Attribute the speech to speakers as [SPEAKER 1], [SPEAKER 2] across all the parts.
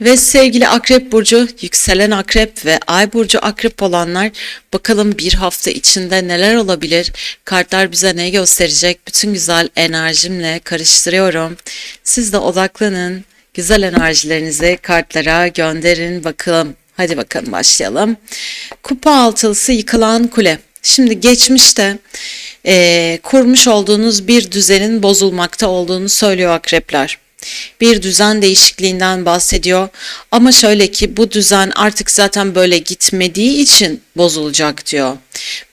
[SPEAKER 1] Ve sevgili Akrep Burcu, yükselen Akrep ve Ay Burcu Akrep olanlar bakalım bir hafta içinde neler olabilir? Kartlar bize ne gösterecek? Bütün güzel enerjimle karıştırıyorum. Siz de odaklanın. Güzel enerjilerinizi kartlara gönderin bakalım. Hadi bakalım başlayalım. Kupa altılısı yıkılan kule. Şimdi geçmişte eee, kurmuş olduğunuz bir düzenin bozulmakta olduğunu söylüyor akrepler bir düzen değişikliğinden bahsediyor. Ama şöyle ki bu düzen artık zaten böyle gitmediği için bozulacak diyor.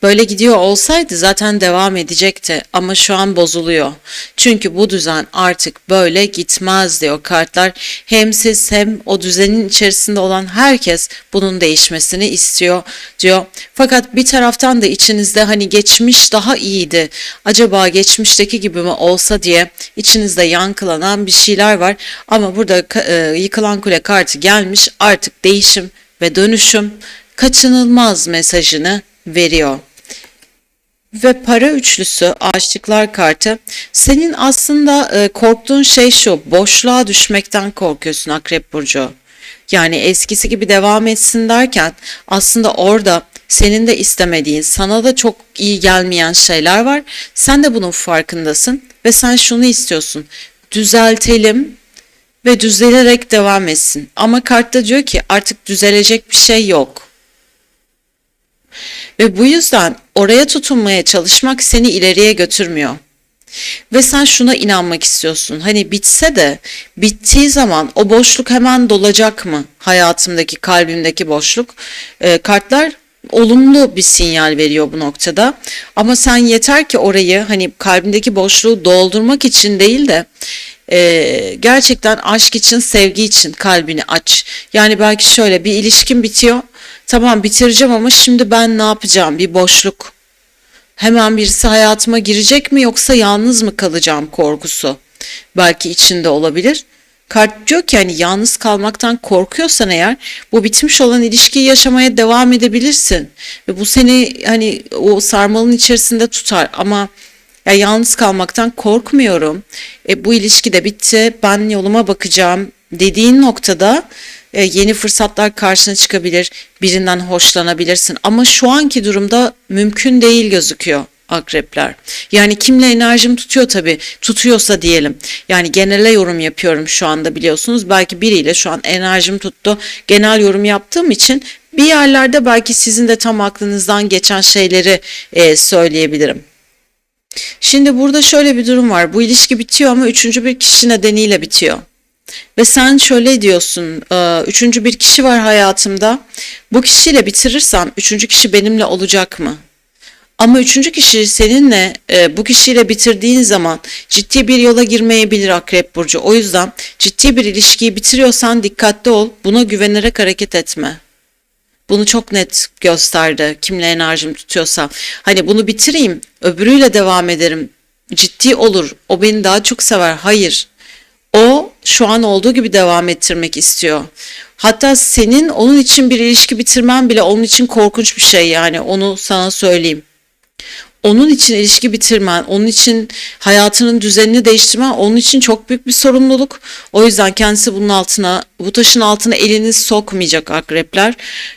[SPEAKER 1] Böyle gidiyor olsaydı zaten devam edecekti ama şu an bozuluyor. Çünkü bu düzen artık böyle gitmez diyor kartlar. Hem siz hem o düzenin içerisinde olan herkes bunun değişmesini istiyor diyor. Fakat bir taraftan da içinizde hani geçmiş daha iyiydi. Acaba geçmişteki gibi mi olsa diye içinizde yankılanan bir şeyler var. Ama burada e, yıkılan kule kartı gelmiş artık değişim ve dönüşüm kaçınılmaz mesajını veriyor. Ve para üçlüsü aşıklar kartı senin aslında e, korktuğun şey şu boşluğa düşmekten korkuyorsun Akrep Burcu. Yani eskisi gibi devam etsin derken aslında orada senin de istemediğin, sana da çok iyi gelmeyen şeyler var. Sen de bunun farkındasın ve sen şunu istiyorsun. Düzeltelim ve düzelerek devam etsin. Ama kartta diyor ki artık düzelecek bir şey yok. Ve bu yüzden oraya tutunmaya çalışmak seni ileriye götürmüyor. Ve sen şuna inanmak istiyorsun. Hani bitse de bittiği zaman o boşluk hemen dolacak mı? Hayatımdaki, kalbimdeki boşluk. Ee, kartlar olumlu bir sinyal veriyor bu noktada. Ama sen yeter ki orayı hani kalbindeki boşluğu doldurmak için değil de e, gerçekten aşk için, sevgi için kalbini aç. Yani belki şöyle bir ilişkin bitiyor. Tamam bitireceğim ama şimdi ben ne yapacağım? Bir boşluk. Hemen birisi hayatıma girecek mi yoksa yalnız mı kalacağım korkusu. Belki içinde olabilir. Kart diyor ki hani yalnız kalmaktan korkuyorsan eğer bu bitmiş olan ilişkiyi yaşamaya devam edebilirsin. Ve bu seni hani o sarmalın içerisinde tutar ama ya yalnız kalmaktan korkmuyorum. E, bu ilişki de bitti. Ben yoluma bakacağım dediğin noktada e, yeni fırsatlar karşına çıkabilir. Birinden hoşlanabilirsin. Ama şu anki durumda mümkün değil gözüküyor akrepler. Yani kimle enerjim tutuyor tabii. Tutuyorsa diyelim. Yani genele yorum yapıyorum şu anda biliyorsunuz. Belki biriyle şu an enerjim tuttu. Genel yorum yaptığım için bir yerlerde belki sizin de tam aklınızdan geçen şeyleri e, söyleyebilirim. Şimdi burada şöyle bir durum var. Bu ilişki bitiyor ama üçüncü bir kişi nedeniyle bitiyor. Ve sen şöyle diyorsun, "Ee, üçüncü bir kişi var hayatımda. Bu kişiyle bitirirsem üçüncü kişi benimle olacak mı? Ama üçüncü kişi seninle e, bu kişiyle bitirdiğin zaman ciddi bir yola girmeyebilir Akrep Burcu. O yüzden ciddi bir ilişkiyi bitiriyorsan dikkatli ol. Buna güvenerek hareket etme. Bunu çok net gösterdi kimle enerjim tutuyorsa. Hani bunu bitireyim, öbürüyle devam ederim. Ciddi olur. O beni daha çok sever. Hayır. O şu an olduğu gibi devam ettirmek istiyor. Hatta senin onun için bir ilişki bitirmen bile onun için korkunç bir şey yani onu sana söyleyeyim. Onun için ilişki bitirmen, onun için hayatının düzenini değiştirmen onun için çok büyük bir sorumluluk. O yüzden kendisi bunun altına, bu taşın altına elini sokmayacak akrepler.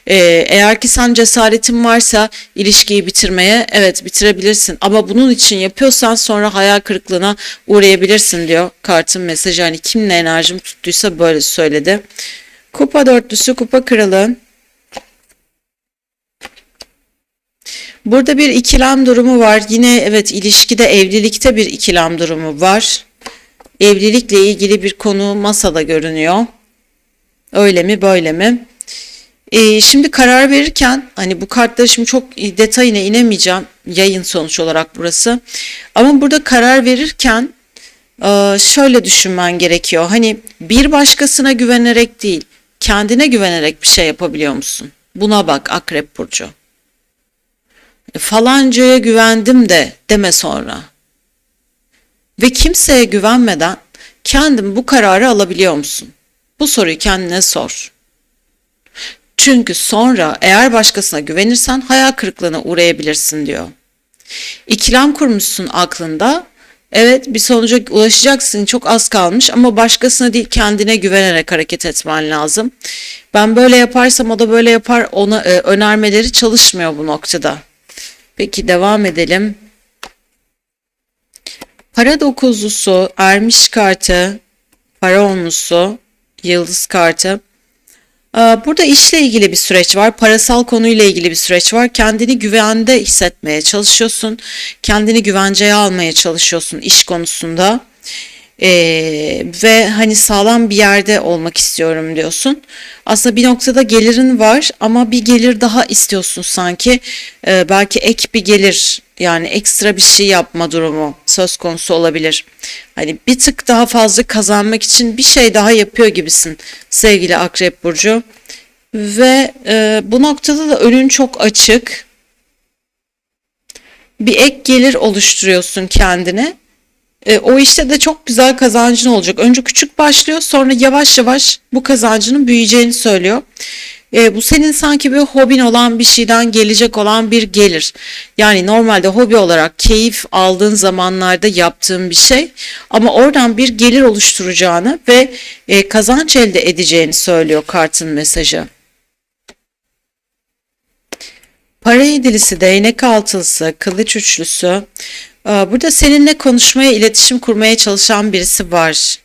[SPEAKER 1] Ee, eğer ki sen cesaretin varsa ilişkiyi bitirmeye evet bitirebilirsin. Ama bunun için yapıyorsan sonra hayal kırıklığına uğrayabilirsin diyor kartın mesajı. Hani kimle enerjim tuttuysa böyle söyledi. Kupa dörtlüsü, kupa kralı. Burada bir ikilem durumu var. Yine evet ilişkide, evlilikte bir ikilem durumu var. Evlilikle ilgili bir konu masada görünüyor. Öyle mi, böyle mi? Ee, şimdi karar verirken hani bu kartları şimdi çok detayına inemeyeceğim. Yayın sonuç olarak burası. Ama burada karar verirken e, şöyle düşünmen gerekiyor. Hani bir başkasına güvenerek değil, kendine güvenerek bir şey yapabiliyor musun? Buna bak Akrep Burcu. Falancaya güvendim de deme sonra. Ve kimseye güvenmeden kendin bu kararı alabiliyor musun? Bu soruyu kendine sor. Çünkü sonra eğer başkasına güvenirsen hayal kırıklığına uğrayabilirsin diyor. İkilem kurmuşsun aklında. Evet bir sonuca ulaşacaksın çok az kalmış ama başkasına değil kendine güvenerek hareket etmen lazım. Ben böyle yaparsam o da böyle yapar ona e, önermeleri çalışmıyor bu noktada. Peki devam edelim. Para dokuzlusu, ermiş kartı, para onlusu, yıldız kartı. Ee, Burada işle ilgili bir süreç var, parasal konuyla ilgili bir süreç var. Kendini güvende hissetmeye çalışıyorsun, kendini güvenceye almaya çalışıyorsun iş konusunda. Ee, ve hani sağlam bir yerde olmak istiyorum diyorsun. Aslında bir noktada gelirin var ama bir gelir daha istiyorsun sanki. Ee, belki ek bir gelir yani ekstra bir şey yapma durumu söz konusu olabilir. Hani bir tık daha fazla kazanmak için bir şey daha yapıyor gibisin sevgili Akrep Burcu. Ve e, bu noktada da önün çok açık. Bir ek gelir oluşturuyorsun kendine. E, o işte de çok güzel kazancın olacak. Önce küçük başlıyor sonra yavaş yavaş bu kazancının büyüyeceğini söylüyor. E, bu senin sanki bir hobin olan bir şeyden gelecek olan bir gelir. Yani normalde hobi olarak keyif aldığın zamanlarda yaptığın bir şey ama oradan bir gelir oluşturacağını ve e, kazanç elde edeceğini söylüyor kartın mesajı. Para yedilisi, değnek altılısı, kılıç üçlüsü. Ee, Burada seninle konuşmaya, iletişim kurmaya çalışan birisi var.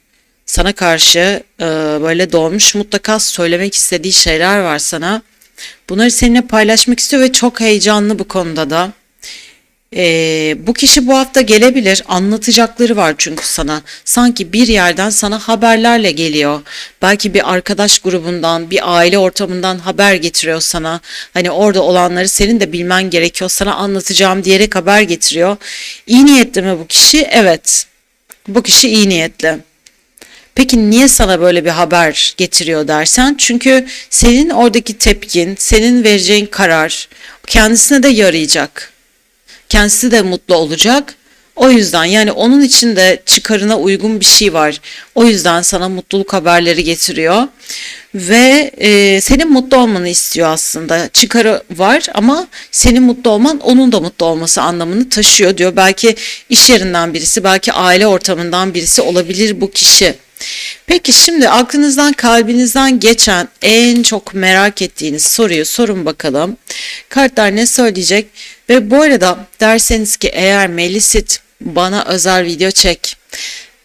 [SPEAKER 1] Sana karşı e, böyle doğmuş mutlaka söylemek istediği şeyler var sana. Bunları seninle paylaşmak istiyor ve çok heyecanlı bu konuda da. Ee, bu kişi bu hafta gelebilir. Anlatacakları var çünkü sana. Sanki bir yerden sana haberlerle geliyor. Belki bir arkadaş grubundan, bir aile ortamından haber getiriyor sana. Hani orada olanları senin de bilmen gerekiyor. Sana anlatacağım diyerek haber getiriyor. İyi niyetli mi bu kişi? Evet. Bu kişi iyi niyetli. Peki niye sana böyle bir haber getiriyor dersen? Çünkü senin oradaki tepkin, senin vereceğin karar kendisine de yarayacak kendisi de mutlu olacak. O yüzden yani onun için de çıkarına uygun bir şey var. O yüzden sana mutluluk haberleri getiriyor ve e, senin mutlu olmanı istiyor aslında. Çıkarı var ama senin mutlu olman onun da mutlu olması anlamını taşıyor diyor. Belki iş yerinden birisi, belki aile ortamından birisi olabilir bu kişi. Peki şimdi aklınızdan kalbinizden geçen en çok merak ettiğiniz soruyu sorun bakalım. Kartlar ne söyleyecek? Ve bu arada derseniz ki eğer Melisit bana özel video çek.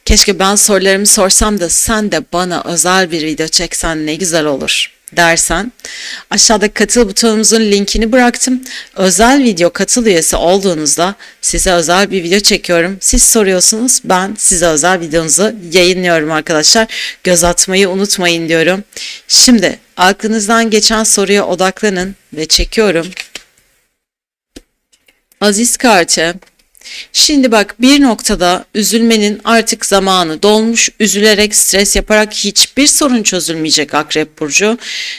[SPEAKER 1] Keşke ben sorularımı sorsam da sen de bana özel bir video çeksen ne güzel olur dersen aşağıda katıl butonumuzun linkini bıraktım. Özel video katıl üyesi olduğunuzda size özel bir video çekiyorum. Siz soruyorsunuz ben size özel videonuzu yayınlıyorum arkadaşlar. Göz atmayı unutmayın diyorum. Şimdi aklınızdan geçen soruya odaklanın ve çekiyorum. Aziz kartı Şimdi bak bir noktada üzülmenin artık zamanı dolmuş. Üzülerek, stres yaparak hiçbir sorun çözülmeyecek Akrep Burcu.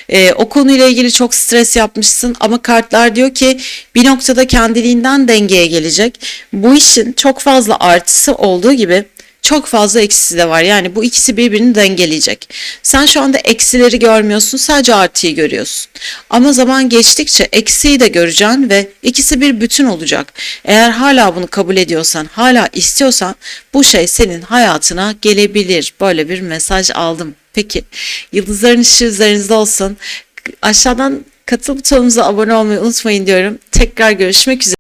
[SPEAKER 1] Ee, o konuyla ilgili çok stres yapmışsın ama kartlar diyor ki bir noktada kendiliğinden dengeye gelecek. Bu işin çok fazla artısı olduğu gibi çok fazla eksisi de var. Yani bu ikisi birbirini dengeleyecek. Sen şu anda eksileri görmüyorsun, sadece artıyı görüyorsun. Ama zaman geçtikçe eksiği de göreceksin ve ikisi bir bütün olacak. Eğer hala bunu kabul ediyorsan, hala istiyorsan bu şey senin hayatına gelebilir. Böyle bir mesaj aldım. Peki, yıldızların ışığı üzerinizde olsun. Aşağıdan katıl butonumuza abone olmayı unutmayın diyorum. Tekrar görüşmek üzere.